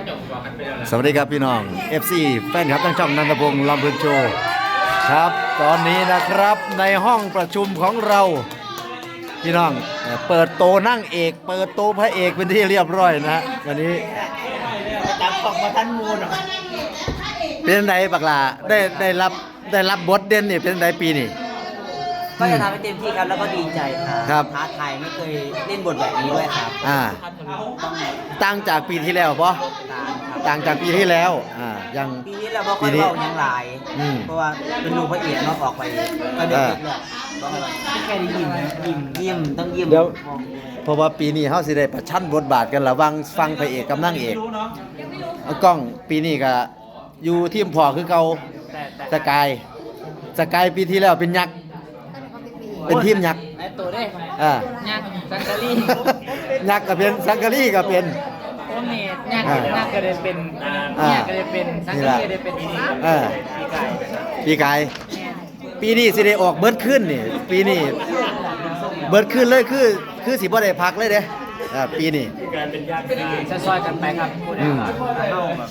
เขาจะบอกกันไปแล้วล่ะสวัสดีครับพี่น้อง FC แฟนครับทั้งช่องนันทพงศ์ลำพูนโชว์ครับ ตอนนี้นะครับในห้องประชุมของเรา พี่น้องเอ่อเปิดโตะนั่งเอก เปิดโตะพระเอกเป็นที่เรียบร้อยนะฮะวันนี้ตามของมาทันมูลหรอเป็นไดบักลาได้ได้รับได้รับบทเด่นนี่เป็นไดปีนี่ ก็จะทำให้เต็มที่ครับแล้วก็ดีใจครับครับ ท้าทายไม่เคยเล่นบทแบบนี้ด้วยครับอ่าต้องต่างจากปีที่แล้วปะตามครับต่างจากปีที่แล้วอ่ายัง ปีนี้เราบ่ค่อยปีนี้เล่ายังหลาย อืม เพราะว่าเป็นลูกพระเอกเนาะออกไปก็เด็กๆเลยบ่ค่อยว่าแค่ได้ยิ้มยิ้มยิ้มต้องยิ้มเดี๋ยว เพราะว่าปีนี้เฮาสิได้ประชันบทบาทกันระหวังฟังพระเอกกับนางเอกเอากล้องปีนี้ก็อยู่ทีมพอคือเก่าแต่แต่สกายสกายปีที่แล้วเป็นยักษ์ เป็นทีมยักษ์ไอ้ตัวได้อ่ายากสังกะรียักษ์ก็เป็นสังกะรีก็เป็นโอเมดยากยากก็เลยเป็นอ่ายากก็เลยเป็นสังกะรีก็เลยเป็นปีนี้เออปีไก่ปีกายปีนี้สิได้ออกเบิดขึ้นนี่ปีนี้เบิดขึ้นเลยคือคือสิบ่ได้พักเลยเด้อ่าปีนี้จะซอยกันไปครับพูดได้อืมเข้าแบบ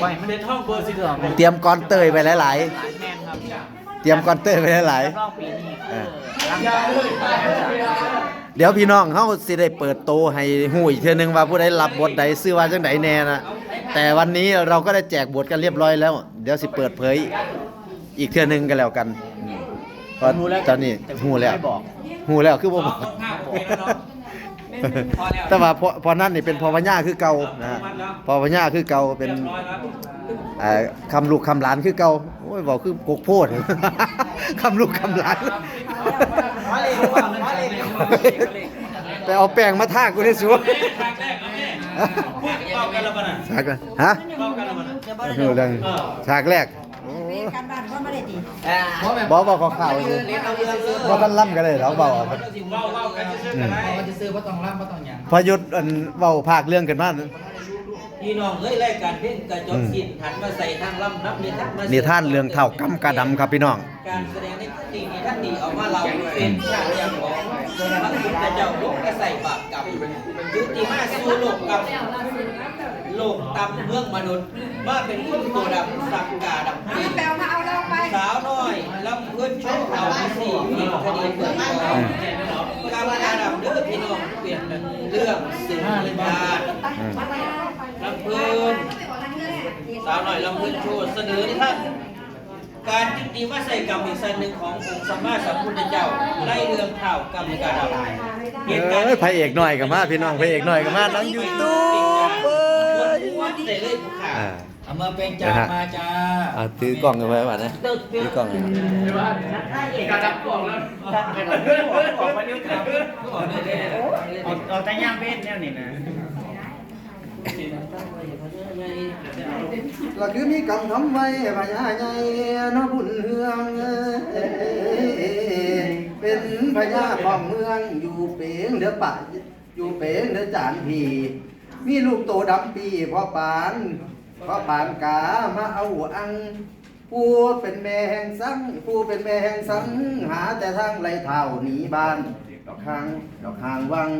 ไว้มันเป็นท่องเบอร์สิเกือบเตรียมก้อนเตยไปหลายแม่นครับๆ เตรียมก้อนเตยไปหลายรอบปีนี้เออร่างกายเดี๋ยวพี่น้องเฮาสิได้เปิดโตให้ฮู้อีกเทื่อนึงว่าผู้ใดรับบทใดชื่อว่าจังไดแน่นะแต่วันนี้เราก็ได้แจกบทกันเรียบร้อยแล้ว เดี๋ยวสิเปิดเผย อีกเทื่อนึงกันแล้วกันอืมเพราะตอนนี้ฮู้แล้วไม่บอกฮู้แล้วคือบ่บอกแต่ว่าพอพอนั่นนี่เป็นพอพญาคือเก่านะฮะพอพญาคือเก่าเป็นเอ่อคำลูกคำหลานคือเก่า อ้ยบอกคือกกโพด คำลูกคำหลานไปเอาแป้งมาทากูได้สัวฉากแรกฮะเออดังฉากแรกโอ้การบ้านก็ไม่ได้ดีบอกบอกข่าวๆสิบอกกันล่ำกันเลยเรอเบาเอาอืมมันจะซื้อว่าต้องร่ำว่าต้องอย่างพอหยุดอันเบาภาคเรื่องกันมาก พี่น้องเอ้ยรายการเพ่งกระจกสินหันมาใส่ทางลำนับนิทานมานิทานเรื่องเท่ากำกาดำครับพี่น้อง การแสดงในที่นี้ท่านดีเอามาเราเป็นชาติยังของพระคุณเจ้าลกกระใส่บาปกับยุติมาสู่โลกกับโลกตำเมืองมนุษย์มาเป็นคนตัวดำสักกาดำปีแปลมาเอาเราไปสาวน้อยลำเพื่อนโชว์เอาสี่ผิดคดีเปิดกองกรรมการดำเด้อพี่น้องเปลี่ยนเรื่องสืบเรื่องการอืมลำเพลินสาวหน่อยลำเพลินโชว์เสนอท่านการจุติมาใส่กรรมอีกสันหนึ่งขององค์สมมาสัมพุทธเจ้าไล่เรื่องข่าวกรรมในการอะไรเหตุการณ์เอ้ยพระเอกหน่อยกับมาพี่น้องพระเอกหน่อยกับมาน้องยูทูบเอ้ยวัดได้เลยผู้ขาอ่าเอามาเป็นจามาจ้าอ่าถือกล่องกันไว้ป่ะนะถือกล่องกันการดับกล่องแล้วออกมาเร็วครับออกเลยออกออกแต่ย่างเป็นแนวนี้นะ เราคือมีกำทำไว้พญาใหญ่น้อบุญเฮืองเป็นพญาของเมืองอยู่เปงเดือป่าอยู่เปงเดือจานพีมีลูกโตดำปีพ่อปานพ่อปานกามาเอาอังผู้เป็นแม่แห่งสังผู้เป็นแม่แห่งสังหาแต่ทางไรเท่าหนีบ้านดอกหางดอกหางวัง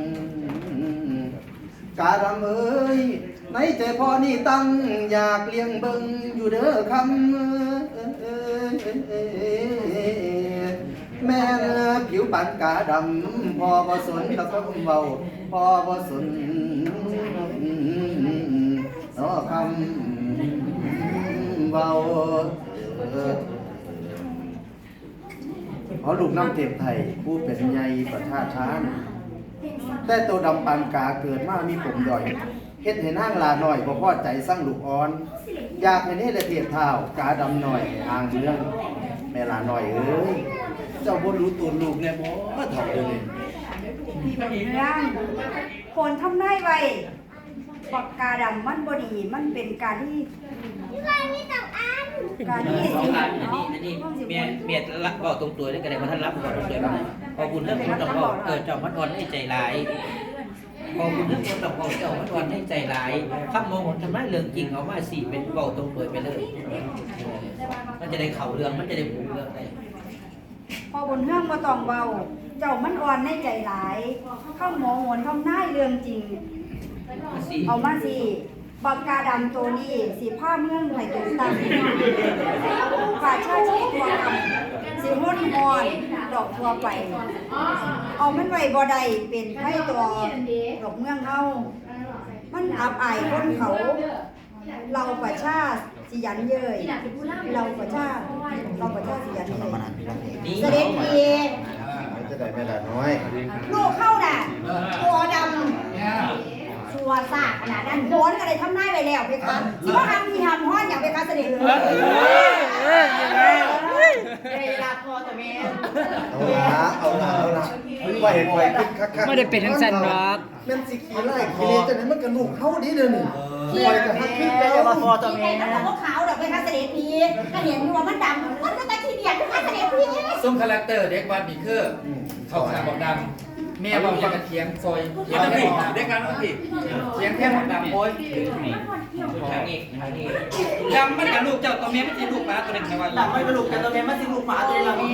กาดำเอ้ยในใจพ่อนี่ตั้งอยากเลี้ยงเบิงอยู่เด้อคำแม่นผิวปานกาดำพ่อบ่สนตะคำเบาพ่อบ่สนต่อคำเบาเอาลูกน้ำเทพไทยผู้เป็นใหญ่ประชาชาน แต่ตัวดำปานกาเกิดมามีผมดอยเฮ็ดให้นางลาหน่อยบ่พอใจสร้างลูกอ่อน อยากให้เนรเทียบเท้ากาดำหน่อยอ่างเมืองแม่ลาหน่อยเอ้ยเจ้าบ่รู้ตัวลูกแน่บ่เฒ่าเด้อนี่พี่เป็นเรื่องคนทำได้ไวปากกาดำมันบดีมันเป็นการที่ การที่สองอันอันนี้อันนี้เมียเมียรับบอกตรงตัวได้ก็ได้เพราะท่านรับบอกตรงตัวบ้างพอคุณเรื่องคนต้องบอกเกิดจอมพัดอ่อนให้ใจร้ายพอคุณเรื่องคนต้องบอกเจ้าพัดอ่อนให้ใจร้ายข้ามโมโหทำไมเรื่องจริงเอามาสี่เป็นบอกตรงตัวไปเลย มันจะได้เข่าเรื่องมันจะได้ผูกเรื่องได้พอบนเรื่องมาตองเบาเจ้ามันอ่อนในใจหลาย เข้าหมอหวนทำได้เรื่องจริง เอามาสิ บักกาดำตัวนี้สีผ้าเมืองไผ่ตัวตั้งป่าชาชีตัวกำสีห้นหอนดอกทัวไป เอามันไว้บ่ได้เป็นไผ่ตัวดอกเมืองเฮามันอับอายคนเขา เราประชาสิยันเย้ยเราประชาเราประชาสิยันเย้ยเสด็จพีจะได้ไม่ละน้อย ลูกเข้าน่ะตัวดำ ชัวซากขนาดนั้นโหนก็เลยทำนายไปแล้วเพคะสิว่าทำมีทำฮ้อนอย่างเพคะเสด็จพีเวลาพอแต่แม่เอาละเอาละเอาละไปไปขึ้นคักๆไม่ได้เป็นทั้งสั้นหรอกแม่นสิขี้ไล่ขี้เลจังได๋มันก็ลูกเฮาดีเด้อนี่ปล่อยก็ฮักขึ้นไปจะมาพอตัตัววแม่แม่มันก็ขาวดอกเพคะเสด็จพีก็เห็นอยู่ว่ามันดำมันก็ตะขี้เดียดเพคะเสด็จพีส้มคาแรคเตอร์เด็กวัดนี่คือเขาขนาดบอกดำ แม่บอกอยากจะเถียงซอยเถียงแค่บอกดำเด็กกันว่าผิดเถียงแค่บอกดำโอ้ยทางนี้ทางนี้ดำมันกับลูกเจ้าตัวแม่ไม่ใช่ลูกหมาตัวเล็กแค่ว่าดำไม่กระลูกกันตัวแม่มาสิลูกหมาตัวนี้ละแม่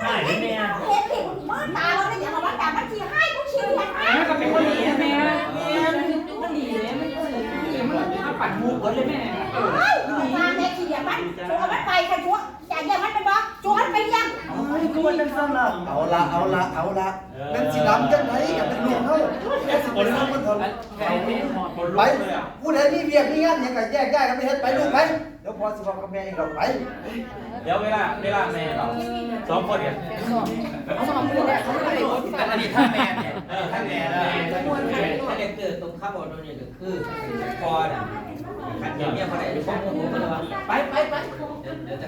ใช่แม่เห็นผิดมือตาเราได้ยังว่ามันดำมันขี้ให้กูขี้เดียดให้แม่ก็เป็นคนดีนะแม่ปั่นมูกเลยแม่มาแม่ขี้เดียดมันชัวมันไป ว่านั่นสนามเอาละเอาละเอาละแม่นสิดำจังไดก็เป็นลูกเฮาแม่สิเป็นลูกคนเฒ่าไปผู้ใดมีเวียกมีงานหยังก็แยกย้ายกันไปเฮ็ดไปลูกไปเดี๋ยวพอสิบอกกับแม่เองดอกไป เดี๋ยวเวลาเวลาแม่เราสองคนเนี่ยแต่อันนี้ท่านแม่เนี่ยท่านแม่ได้ถ้าเด็กเกิดตรงข้าวบอลนี่ก็คือพอเนี่ยางเงี้ยพอได้ผมผมก็เลยว่าไปไปไป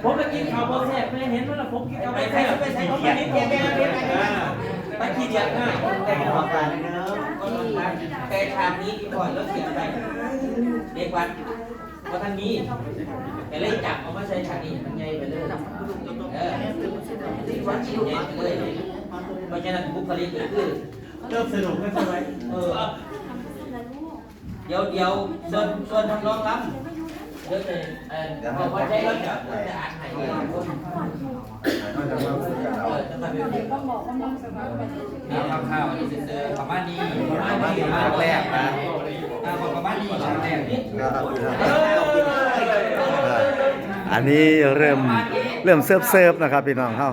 ผมไปกินข้าวโพดแซ่บแม่เห็นว่าผมกินข้าวไปโพดไปแซ่บไปใส่เขาไปนิดเดียวไปไปไปขี้เดียดง่ายแต่ก็ต้องการก็ต้องการแต่ทางนี้ที่ก่อนแล้วเสียไปเด็กวัดเพราะทางนี้แต่เลยจับเอามาใช้ทางนี้มันใหญ่ไปเลยเออวัดชิ้นใหญ่ไปเลยเพราะฉะนั้นบุคลิกก็คือเริ่มสนุกขึ้นใช่ไหมเออ เดี๋ยวเดี๋ยวส่วนส่วนทางน้องรับเดี๋ยวจะเออบอกว่าใช้รถจะจะอ่านให้เออจะมาเป็นต้องบอกว่าน้องสมัครนี่ทำข้าวนี่เจอประมาณนี้ประมาณนี้มาแรกนะอ่าประมาณนี้ครั้งแรกนี่เอออันนี้เริ่มเริ่มเซิร์ฟเซิร์ฟนะครับพี่น้องเฮา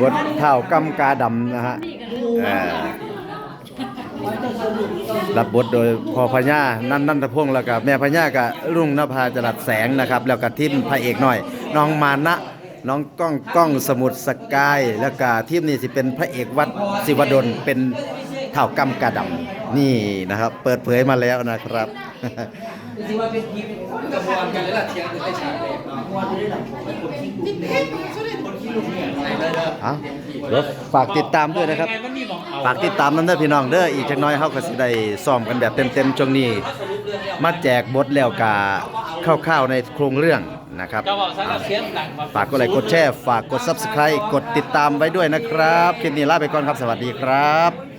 บทเท่ากำกาดำนะฮะเอ่อ รับบทโดยพ่อพญานั่นนั่นทพงแล้วก็แม่พญากับรุ่งนภาจรัสแสงนะครับ แล้วก็ทีมพระเอกหน่อย น้องมานะน้องก้องก้องสมุทรสกาย แล้วก็ทีมนี้สิเป็นพระเอกวัดศิวดลเป็นเท่ากำกาดำนี่นะครับ เปิดเผยมาแล้วนะครับสิว่าเป็นทีมกระบวนกันเลยล่ะเถียงในฉากเลย เอาเดี๋ยวฝากติดตามด้วยนะครับ ฝากติดตามนั้นเด้อพี่น้องเด้ออีกจักหน้อยเฮาก็สิได้ซ้อมกันแบบเต็มๆช่วงนี้ มาแจกบทแล้วกาคร่าวๆในโครงเรื่องนะครับจะบอกสักเสียงดังฝากกดไลค์กดแชร์ฝากกด Subscribe กดติดตามไว้ด้วยนะครับคลิปนี้ลาไปก่อนครับสวัสดีครับ